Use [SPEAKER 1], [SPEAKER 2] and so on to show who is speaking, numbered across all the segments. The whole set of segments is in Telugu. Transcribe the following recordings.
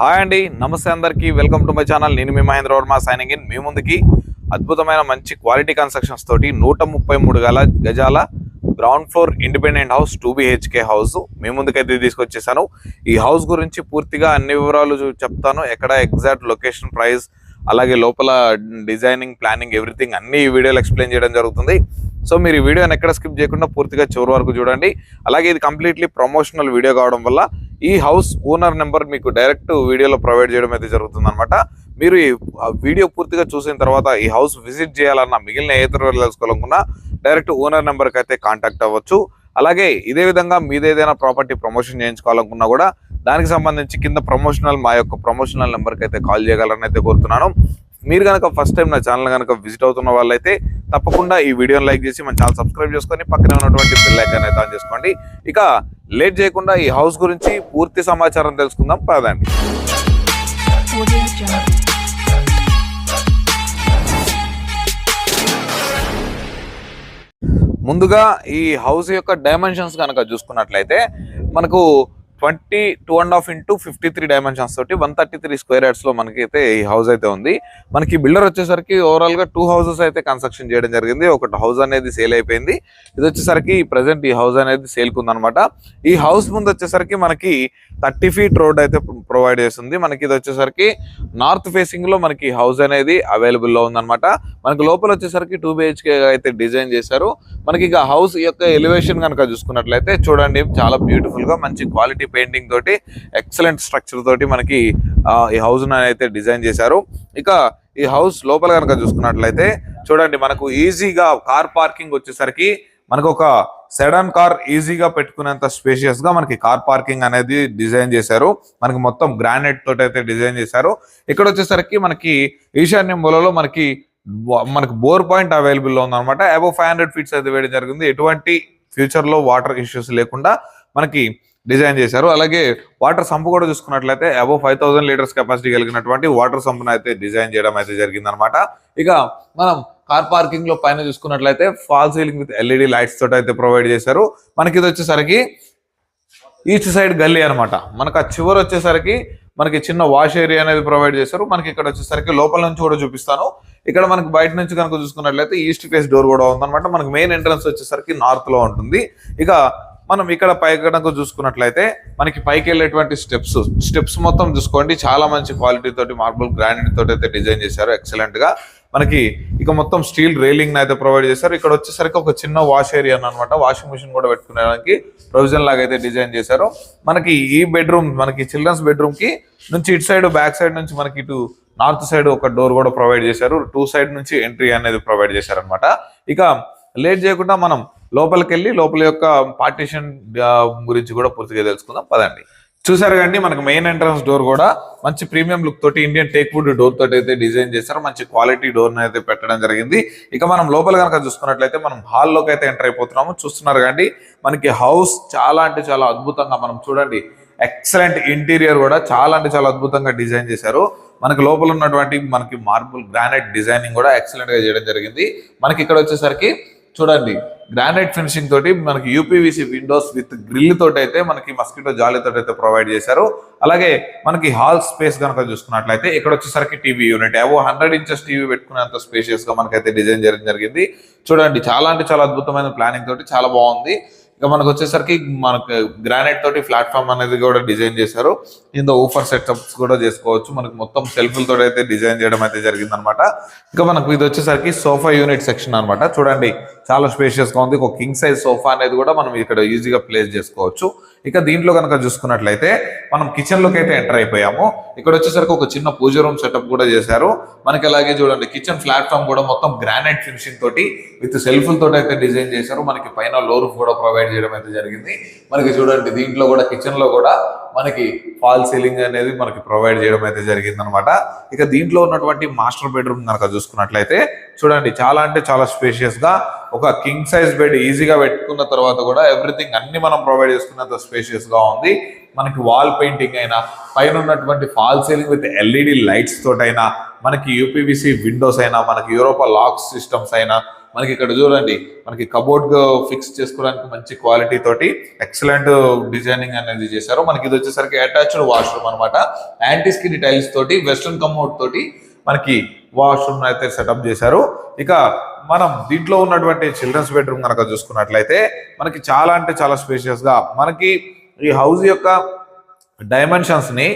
[SPEAKER 1] హాయ్ అండి నమస్తే అందరికీ. వెల్కమ్ టు మై ఛానల్ నేను మీ మహేంద్ర వర్మ సైనింగ్ ఇన్ మీ ముందుకి అద్భుతమైన మంచి క్వాలిటీ కన్స్ట్రక్షన్స్ తోటి నూట ముప్పై మూడు గల గజాల ground floor independent house two BHK house మీ ముందుకైతే తీసుకొచ్చేసాను. ఈ హౌస్ గురించి పూర్తిగా అన్ని వివరాలు చూ- చెప్తాను. ఎక్కడ ఎగ్జాక్ట్ లొకేషన్ ప్రైస్ అలాగే లోపల డిజైనింగ్ ప్లానింగ్ ఎవ్రీథింగ్ అన్ని ఈ వీడియోలో ఎక్స్ప్లెయిన్ చేయడం జరుగుతుంది. సో మీరు ఈ వీడియోని ఎక్కడ స్కిప్ చేయకుండా పూర్తిగా చివరి వరకు చూడండి. అలాగే ఇది కంప్లీట్లీ ప్రమోషనల్ వీడియో కావడం వల్ల ఈ హౌస్ ఓనర్ నెంబర్ మీకు డైరెక్ట్ వీడియోలో ప్రొవైడ్ చేయడం అయితే జరుగుతుంది అనమాట మీరు ఈ వీడియో పూర్తిగా చూసిన తర్వాత ఈ హౌస్ విజిట్ చేయాలన్నా మిగిలిన ఏ తెలుసుకోవాలనుకున్నా డైరెక్ట్ ఓనర్ నెంబర్కి అయితే కాంటాక్ట్ అవ్వచ్చు. అలాగే ఇదే విధంగా మీద ఏదైనా ప్రాపర్టీ ప్రమోషన్ చేయించుకోవాలనుకున్నా కూడా దానికి సంబంధించి కింద ప్రమోషనల్ మా యొక్క ప్రమోషనల్ నెంబర్కి అయితే కాల్ చేయగలరని అయితే కోరుతున్నాను. మీరు కనుక ఫస్ట్ టైం నా ఛానల్ కనుక విజిట్ అవుతున్న వాళ్ళైతే తప్పకుండా ఈ వీడియోని లైక్ చేసి మన ఛానల్ సబ్స్క్రైబ్ చేసుకొని పక్కనే ఉన్నటువంటి బెల్ ఐకాన్ అయితే ఆన్ చేసుకోండి. ఇక లేట్ చేయకుండా ఈ హౌస్ గురించి పూర్తి సమాచారం తెలుసుకుందాం. పదండి. ముందుగా ఈ హౌస్ యొక్క డైమెన్షన్స్ కనుక చూసుకున్నట్లయితే మనకు twenty two and half into fifty three dimensions తోటి వన్ థర్టీ త్రీ స్క్వేర్ యార్డ్స్లో లో మనకి అయితే ఈ హౌస్ అయితే ఉంది. మనకి బిల్డర్ వచ్చేసరికి ఓవరాల్గా టూ హౌసెస్ అయితే కన్స్ట్రక్షన్ చేయడం జరిగింది. ఒకటి హౌస్ అనేది సేల్ అయిపోయింది. ఇది వచ్చేసరికి ప్రజెంట్ ఈ హౌస్ అనేది సేల్ కుందనమాట. ఈ హౌస్ ముందు వచ్చేసరికి మనకి థర్టీ ఫీట్ రోడ్ అయితే ప్రొవైడ్ చేస్తుంది. మనకి ఇది వచ్చేసరికి నార్త్ ఫేసింగ్లో మనకి హౌస్ అనేది అవైలబుల్లో మనకి లోపల వచ్చేసరికి టూ బిహెచ్కే అయితే డిజైన్ చేశారు. మనకి ఇక హౌస్ యొక్క ఎలివేషన్ కనుక చూసుకున్నట్లయితే చూడండి చాలా బ్యూటిఫుల్గా మంచి క్వాలిటీ పెయింటింగ్ తోటి ఎక్సలెంట్ స్ట్రక్చర్ తోటి మనకి ఈ హౌస్ అయితే డిజైన్ చేశారు. ఇక ఈ హౌస్ లోపల కనుక చూసుకున్నట్లయితే చూడండి మనకు ఈజీగా కార్ పార్కింగ్ వచ్చేసరికి మనకు ఒక సెడాన్ కార్ ఈజీగా పెట్టుకునేంత స్పేషియస్గా మనకి కార్ పార్కింగ్ అనేది డిజైన్ చేశారు. మనకి మొత్తం గ్రానైట్ తోటి అయితే డిజైన్ చేశారు. ఇక్కడ వచ్చేసరికి మనకి ఈశాన్య మూలలో మనకి మనకి బోర్ పాయింట్ అవైలబుల్లో ఉందన్నమాట. అబౌవ్ ఫైవ్ హండ్రెడ్ ఫీట్స్ అయితే వేయడం జరిగింది. ఎటువంటి ఫ్యూచర్లో వాటర్ ఇష్యూస్ లేకుండా మనకి డిజైన్ చేశారు. అలాగే వాటర్ సంప్ కూడా చూసుకున్నట్లయితే above five thousand litres capacity కలిగినటువంటి వాటర్ సంప్ను అయితే డిజైన్ చేయడం అయితే జరిగింది అనమాట ఇక మనం కార్ పార్కింగ్లో పైన చూసుకున్నట్లయితే fall ceiling with LED lights తోటి అయితే ప్రొవైడ్ చేశారు. మనకి ఇది వచ్చేసరికి ఈస్ట్ సైడ్ గల్లీ అనమాట మనకు ఆ చివరి వచ్చేసరికి మనకి చిన్న వాష్ ఏరియా అనేది ప్రొవైడ్ చేశారు. మనకి ఇక్కడ వచ్చేసరికి లోపల నుంచి కూడా చూపిస్తాను. ఇక్కడ మనకి బయట నుంచి కనుక చూసుకున్నట్లయితే ఈస్ట్ ఫేస్ డోర్ కూడా ఉందన్నమాట. మనకి మెయిన్ ఎంట్రన్స్ వచ్చేసరికి నార్త్లో ఉంటుంది. ఇక మనం ఇక్కడ పై చూసుకున్నట్లయితే మనకి పైకి వెళ్ళేటువంటి స్టెప్స్ స్టెప్స్ మొత్తం చూసుకోండి. చాలా మంచి క్వాలిటీ తోటి మార్బుల్ గ్రానైట్ తోటి అయితే డిజైన్ చేశారు. ఎక్సలెంట్గా. మనకి ఇక మొత్తం స్టీల్ రైలింగ్ అయితే ప్రొవైడ్ చేశారు. ఇక్కడ వచ్చేసరికి ఒక చిన్న వాష్ ఏరియా అనమాట వాషింగ్ మిషన్ కూడా పెట్టుకునేదానికి ప్రొవిజన్ లాగా అయితే డిజైన్ చేశారు. మనకి ఈ బెడ్రూమ్ మనకి చిల్డ్రన్స్ బెడ్రూమ్కి నుంచి ఇటు సైడ్ బ్యాక్ సైడ్ నుంచి మనకి ఇటు నార్త్ సైడ్ ఒక డోర్ కూడా ప్రొవైడ్ చేశారు. టూ సైడ్ నుంచి ఎంట్రీ అనేది ప్రొవైడ్ చేశారనమాట ఇక లేట్ చేయకుండా మనం లోపలికి వెళ్ళి లోపల యొక్క పార్టీషన్ గురించి కూడా పూర్తిగా తెలుసుకుందాం. పదండి. చూసారు కండి మనకు మెయిన్ ఎంట్రన్స్ డోర్ కూడా మంచి ప్రీమియం లుక్ తోటి ఇండియన్ టేక్ వుడ్ డోర్ తోటి అయితే డిజైన్ చేశారు. మంచి క్వాలిటీ డోర్ అయితే పెట్టడం జరిగింది. ఇక మనం లోపల కనుక చూసుకున్నట్లయితే మనం హాల్లోకి అయితే ఎంటర్ అయిపోతున్నాము. చూస్తున్నారు కండి మనకి హౌస్ చాలా అంటే చాలా అద్భుతంగా మనం చూడండి. ఎక్సలెంట్ ఇంటీరియర్ కూడా చాలా అంటే చాలా అద్భుతంగా డిజైన్ చేశారు. మనకి లోపల ఉన్నటువంటి మనకి మార్బుల్ గ్రానైట్ డిజైనింగ్ కూడా ఎక్సలెంట్గా చేయడం జరిగింది. మనకి ఇక్కడ వచ్చేసరికి చూడండి గ్రానైట్ ఫినిషింగ్ తోటి మనకి యూపీవీసీ విండోస్ విత్ గ్రిల్ తోటి అయితే మనకి మస్కిటో జాలీ తోటి అయితే ప్రొవైడ్ చేశారు. అలాగే మనకి హాల్ స్పేస్ కనుక చూసుకున్నట్లయితే ఇక్కడ వచ్చేసరికి టీవీ యూనిట్ ఏవో హండ్రెడ్ ఇంచెస్ టీవీ పెట్టుకునేంత స్పేషియస్గా మనకైతే డిజైన్ చేయడం జరిగింది. చూడండి చాలా అంటే చాలా అద్భుతమైన ప్లానింగ్ తోటి చాలా బాగుంది. ఇక మనకు వచ్చేసరికి మనకు గ్రానైట్ తోటి ప్లాట్ఫామ్ అనేది కూడా డిజైన్ చేశారు. ఇంత ఊఫర్ సెటప్స్ కూడా చేసుకోవచ్చు. మనకు మొత్తం సెల్ఫ్లతో అయితే డిజైన్ చేయడం అయితే జరిగింది అనమాట ఇంకా మనకు ఇది వచ్చేసరికి సోఫా యూనిట్ సెక్షన్ అన్నమాట చూడండి చాలా స్పేషియస్గా ఉంది. ఒక కింగ్ సైజ్ సోఫా అనేది కూడా మనం ఇక్కడ ఈజీగా ప్లేస్ చేసుకోవచ్చు. ఇక దీంట్లో కనుక చూసుకున్నట్లయితే మనం కిచెన్లోకి అయితే ఎంటర్ అయిపోయాము. ఇక్కడ వచ్చేసరికి ఒక చిన్న పూజ రూమ్ సెటప్ కూడా చేశారు. మనకి అలాగే చూడండి కిచెన్ ప్లాట్ఫామ్ కూడా మొత్తం గ్రానైట్ ఫినిషింగ్ తోటి విత్ సెల్ఫ్ అయితే డిజైన్ చేశారు. మనకి పైన లోరూఫ్ కూడా ప్రొవైడ్ చేయడం అయితే జరిగింది. మనకి చూడండి దీంట్లో కూడా కిచెన్లో కూడా మనకి ఫాల్ సీలింగ్ అనేది మనకి ప్రొవైడ్ చేయడం అయితే జరిగింది అనమాట ఇక దీంట్లో ఉన్నటువంటి మాస్టర్ బెడ్రూమ్ కనుక చూసుకున్నట్లయితే చూడండి చాలా అంటే చాలా స్పేషియస్గా ఒక కింగ్ సైజ్ బెడ్ ఈజీగా పెట్టుకున్న తర్వాత కూడా ఎవ్రీథింగ్ అన్ని మనం ప్రొవైడ్ చేసుకున్నంత స్పేషియస్గా ఉంది. మనకి వాల్ పెయింటింగ్ అయినా పైన ఉన్నటువంటి fall ceiling with LED lights తోటైనా మనకి యూపీవీసీ విండోస్ అయినా మనకి యూరోపా లాక్ సిస్టమ్స్ అయినా మనకి ఇక్కడ చూడండి మనకి కబోర్డ్ ఫిక్స్ చేసుకోవడానికి మంచి క్వాలిటీ తోటి ఎక్సలెంట్ డిజైనింగ్ అనేది చేశారు. మనకి ఇది వచ్చేసరికి అటాచ్డ్ వాష్రూమ్ అనమాట యాంటీ స్కిన్ టైల్స్ తోటి వెస్ట్రన్ కమోడ్ తోటి మనకి వాష్రూమ్ అయితే సెటప్ చేశారు. ఇక మనం దీంట్లో ఉన్నటువంటి చిల్డ్రన్స్ బెడ్రూమ్ కనుక చూసుకున్నట్లయితే మనకి చాలా అంటే చాలా స్పేషియస్గా మనకి ఈ హౌస్ యొక్క డైమెన్షన్స్ని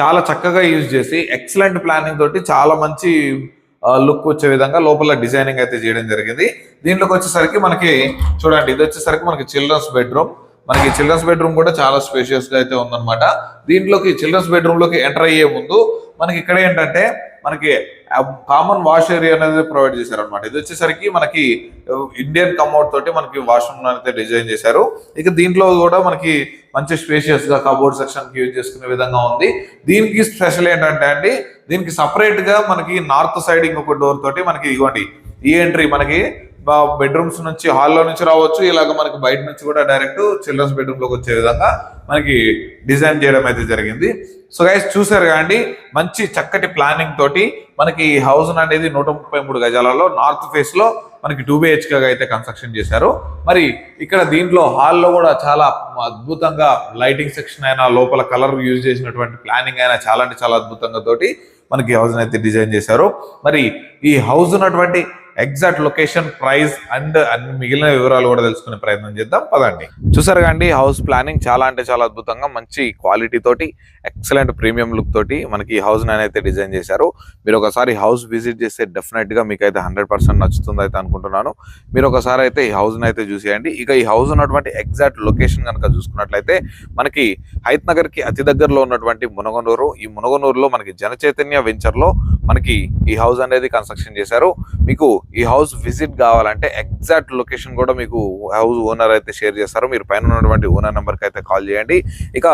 [SPEAKER 1] చాలా చక్కగా యూజ్ చేసి ఎక్సలెంట్ ప్లానింగ్ తోటి చాలా మంచి లుక్ వచ్చే విధంగా లోపల డిజైనింగ్ అయితే చేయడం జరిగింది. దీంట్లోకి వచ్చేసరికి మనకి చూడండి ఇది వచ్చేసరికి మనకి చిల్డ్రన్స్ బెడ్రూమ్ మనకి చిల్డ్రన్స్ బెడ్రూమ్ కూడా చాలా స్పేషియస్గా అయితే ఉందన్నమాట. దీంట్లోకి చిల్డ్రన్స్ బెడ్రూమ్లోకి ఎంటర్ అయ్యే ముందు మనకి ఇక్కడ ఏంటంటే మనకి కామన్ వాష్ ఏరియా అనేది ప్రొవైడ్ చేశారు అనమాట ఇది వచ్చేసరికి మనకి ఇండియన్ కమౌట్ తోటి మనకి వాష్రూమ్ అయితే డిజైన్ చేశారు. ఇక దీంట్లో కూడా మనకి మంచి స్పేషియస్గా కబోర్డ్ సెక్షన్ యూజ్ చేసుకునే విధంగా ఉంది. దీనికి స్పెషల్ ఏంటంటే అండి దీనికి సపరేట్గా మనకి నార్త్ సైడ్ ఇంకొక డోర్ తోటి మనకి ఇవ్వండి. ఈ ఎంట్రీ మనకి బెడ్రూమ్స్ నుంచి హాల్లో నుంచి రావచ్చు ఇలాగ మనకి బయట నుంచి కూడా డైరెక్ట్ చిల్డ్రన్స్ బెడ్రూమ్లోకి వచ్చే విధంగా మనకి డిజైన్ చేయడం అయితే జరిగింది. సో గైస్ చూసారు కాండి మంచి చక్కటి ప్లానింగ్ తోటి మనకి ఈ హౌస్ అనేది నూట ముప్పై మూడు గజాలలో నార్త్ ఫేస్లో మనకి టూ బిహెచ్కే అయితే కన్స్ట్రక్షన్ చేశారు. మరి ఇక్కడ దీంట్లో హాల్లో కూడా చాలా అద్భుతంగా లైటింగ్ సెక్షన్ అయినా లోపల కలర్ యూజ్ చేసినటువంటి ప్లానింగ్ అయినా చాలా అంటే చాలా అద్భుతంగా తోటి మనకి హౌస్ అయితే డిజైన్ చేశారు. మరి ఈ హౌస్ ఉన్నటువంటి ఎగ్జాక్ట్ లొకేషన్ ప్రైస్ అండ్ అన్ని మిగిలిన వివరాలు కూడా తెలుసుకునే ప్రయత్నం చేద్దాం. పదండి. చూసారు కండి హౌస్ ప్లానింగ్ చాలా అంటే చాలా అద్భుతంగా మంచి క్వాలిటీ తోటి ఎక్సలెంట్ ప్రీమియం లుక్ తోటి మనకి ఈ హౌస్ అయితే డిజైన్ చేశారు. మీరు ఒకసారి హౌస్ విజిట్ చేస్తే డెఫినెట్గా మీకు అయితే హండ్రెడ్ పర్సెంట్ నచ్చుతుంది అయితే అనుకుంటున్నాను. మీరు ఒకసారి అయితే ఈ హౌస్ అయితే చూసేయండి. ఇక ఈ హౌస్ ఉన్నటువంటి ఎగ్జాక్ట్ లొకేషన్ కనుక చూసుకున్నట్లయితే మనకి హైత్ నగర్కి అతి దగ్గరలో ఉన్నటువంటి మునగనూరు. ఈ మునగనూరులో మనకి జనచైతన్య వెంచర్లో మనకి ఈ హౌస్ అనేది కన్స్ట్రక్షన్ చేశారు. మీకు ఈ హౌస్ విజిట్ కావాలంటే ఎగ్జాక్ట్ లొకేషన్ కూడా మీకు హౌస్ ఓనర్ అయితే షేర్ చేస్తారు. మీరు పైన ఉన్నటువంటి ఓనర్ నెంబర్కి అయితే కాల్ చేయండి. ఇక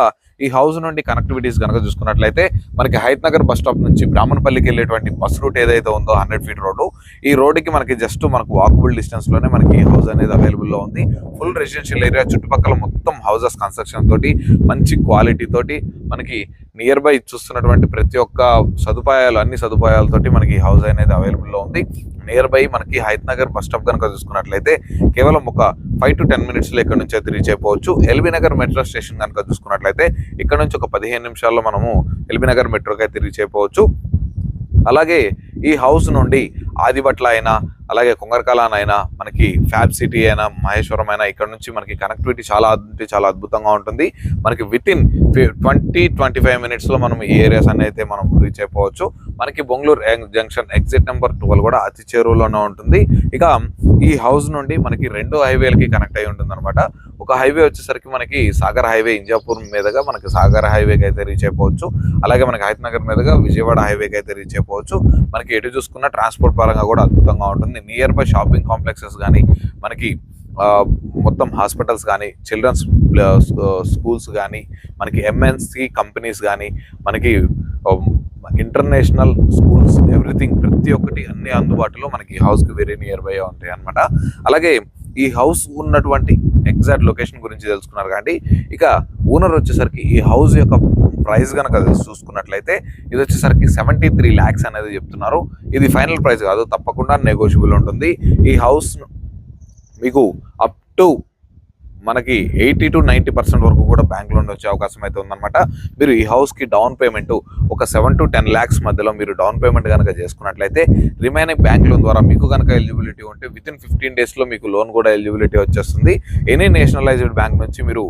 [SPEAKER 1] ఈ హౌస్ నుండి కనెక్టివిటీస్ కనుక చూసుకున్నట్లయితే మనకి హైత్ నగర్ బస్ స్టాప్ నుంచి బ్రాహ్మణపల్లికి వెళ్ళేటువంటి బస్ రూట్ ఏదైతే ఉందో హండ్రెడ్ ఫీట్ రోడ్డు ఈ రోడ్డుకి మనకి జస్ట్ మనకు వాకబుల్ డిస్టెన్స్లోనే మనకి ఈ హౌస్ అనేది అవైలబుల్లో ఉంది. ఫుల్ రెసిడెన్షియల్ ఏరియా చుట్టుపక్కల మొత్తం హౌసెస్ కన్స్ట్రక్షన్ తోటి మంచి క్వాలిటీ తోటి మనకి నియర్ బై చూస్తున్నటువంటి ప్రతి ఒక్క సదుపాయాలు అన్ని సదుపాయాలతోటి మనకి హౌస్ అనేది అవైలబుల్లో ఉంది. నియర్ బై మనకి హైత్ నగర్ బస్ స్టాప్ కనుక చూసుకున్నట్లయితే కేవలం ఒక ఫైవ్ టు టెన్ మినిట్స్లో ఇక్కడ నుంచి అయితే రీచ్ అయిపోవచ్చు. ఎల్బీ నగర్ మెట్రో స్టేషన్ కనుక చూసుకున్నట్లయితే ఇక్కడ నుంచి ఒక పదిహేను నిమిషాల్లో మనము ఎల్బీ నగర్ మెట్రోకి అయితే రీచ్ అయిపోవచ్చు. అలాగే ఈ హౌస్ నుండి ఆదిబట్ల అయినా అలాగే కొంగరకాలాన్ అయినా మనకి ఫ్యాబ్ సిటీ అయినా మహేశ్వరం అయినా ఇక్కడ నుంచి మనకి కనెక్టివిటీ చాలా అంటే చాలా అద్భుతంగా ఉంటుంది. మనకి within twenty twenty five మినిట్స్లో మనం ఈ ఏరియాస్ అన్ని అయితే మనం రీచ్ అయిపోవచ్చు. మనకి Bengaluru junction exit number twelve కూడా అతి చేరువలోనే ఉంటుంది. ఇక ఈ హౌస్ నుండి మనకి రెండు హైవేలకి కనెక్ట్ అయి ఉంటుంది అనమాట ఒక హైవే వచ్చేసరికి మనకి సాగర్ హైవే ఇంజాపూర్ మీదుగా మనకి సాగర్ హైవేకి అయితే రీచ్ అయిపోవచ్చు. అలాగే మనకి హైత్ నగర్ మీదుగా విజయవాడ హైవేకి అయితే రీచ్ అయిపోవచ్చు. మనకి ఎటు చూసుకున్న ట్రాన్స్పోర్ట్ పరంగా కూడా అద్భుతంగా ఉంటుంది. నియర్ బై షాపింగ్ కాంప్లెక్సెస్ కానీ మనకి మొత్తం హాస్పిటల్స్ కానీ చిల్డ్రన్స్ స్కూల్స్ కానీ మనకి ఎంఎన్సి కంపెనీస్ కానీ మనకి ఇంటర్నేషనల్ స్కూల్స్ ఎవ్రీథింగ్ ప్రతి ఒక్కటి అన్ని అందుబాటులో మనకి హౌస్కి వెరీ నియర్ బై ఉంటాయి అనమాట అలాగే ఈ హౌస్ ఉన్నటువంటి ఎగ్జాక్ట్ లొకేషన్ గురించి తెలుసుకున్నారు కాబట్టి ఇక ఓనర్ వచ్చేసరికి ఈ హౌస్ యొక్క ప్రైస్ కనుక చూసుకున్నట్లయితే ఇది వచ్చేసరికి సెవెంటీ త్రీ ల్యాక్స్ అనేది చెప్తున్నారు. ఇది ఫైనల్ ప్రైస్ కాదు తప్పకుండా నెగోషియబుల్ ఉంటుంది. ఈ హౌస్ మీకు అప్ టు మనకి ఎయిటీ టు నైంటీ పర్సెంట్ వరకు కూడా బ్యాంక్ లోన్ వచ్చే అవకాశం అయితే ఉందన్నమాట. మీరు ఈ హౌస్కి డౌన్ పేమెంట్ ఒక సెవెన్ టు టెన్ ల్యాక్స్ మధ్యలో మీరు డౌన్ పేమెంట్ కనుక చేసుకున్నట్లయితే రిమైనింగ్ బ్యాంక్ లోన్ ద్వారా మీకు కనుక ఎలిజిబిలిటీ ఉంటే విత్ ఇన్ ఫిఫ్టీన్ డేస్లో మీకు లోన్ కూడా ఎలిజిబిలిటీ వచ్చేస్తుంది. ఎనీ నేషనలైజ్డ్ బ్యాంక్ నుంచి మీరు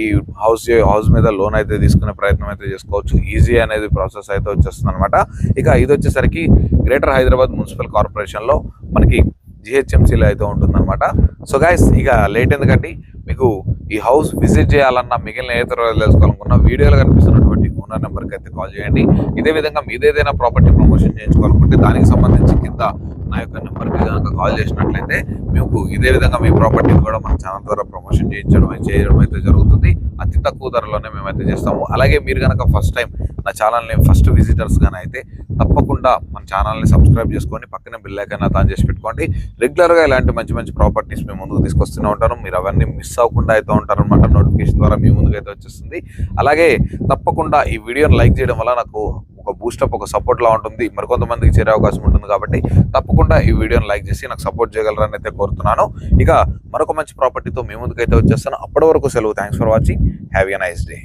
[SPEAKER 1] ఈ హౌస్ హౌస్ మీద లోన్ అయితే తీసుకునే ప్రయత్నం అయితే చేసుకోవచ్చు. ఈజీ అనేది ప్రాసెస్ అయితే వచ్చేస్తుంది అనమాట ఇక ఇది వచ్చేసరికి గ్రేటర్ హైదరాబాద్ మున్సిపల్ కార్పొరేషన్లో మనకి జిహెచ్ఎంసీలో అయితే ఉంటుందన్నమాట. సో గైస్ ఇక లేట్ ఎందుకంటే మీకు ఈ హౌస్ విజిట్ చేయాలన్నా మిగిలిన ఏ తర్వాత తెలుసుకోవాలనుకున్న వీడియోలో కనిపిస్తున్నటువంటి ఓనర్ నెంబర్కి అయితే కాల్ చేయండి. ఇదే విధంగా మీదేదైనా ప్రాపర్టీ ప్రమోషన్ చేయించుకోవాలనుకుంటే దానికి సంబంధించి కింద నా యొక్క నెంబర్కి కనుక కాల్ చేసినట్లయితే మీకు ఇదే విధంగా మీ ప్రాపర్టీని కూడా మన ఛానల్ ద్వారా ప్రమోషన్ చేయించడం చేయడం అయితే జరుగుతుంది. అతి తక్కువ ధరలోనే మేమైతే చేస్తాము. అలాగే మీరు కనుక ఫస్ట్ టైం నా ఛానల్ని ఫస్ట్ విజిటర్స్ కానీ అయితే తప్పకుండా మన ఛానల్ని సబ్స్క్రైబ్ చేసుకొని పక్కన బిల్ ఐకాన్ ఆన్ చేసి పెట్టుకోండి. రెగ్యులర్గా ఇలాంటి మంచి మంచి ప్రాపర్టీస్ మేము ముందుకు తీసుకొస్తూనే ఉంటాను. మీరు అవన్నీ మిస్ అవ్వకుండా అయితే ఉంటారు అనమాట నోటిఫికేషన్ ద్వారా మీ ముందుకు అయితే వచ్చేస్తుంది. అలాగే తప్పకుండా ఈ వీడియోని లైక్ చేయడం వల్ల నాకు ఒక బూస్టప్ ఒక సపోర్ట్లా ఉంటుంది. మరికొంతమందికి చేరే అవకాశం ఉంటుంది కాబట్టి తప్పకుండా ఈ వీడియోని లైక్ చేసి నాకు సపోర్ట్ చేయగలరని అయితే కోరుతున్నాను. ఇక మరొక మంచి ప్రాపర్టీతో మీ ముందుకైతే వచ్చేస్తాను. అప్పటి వరకు సెలవు. Thanks for watching have a nice day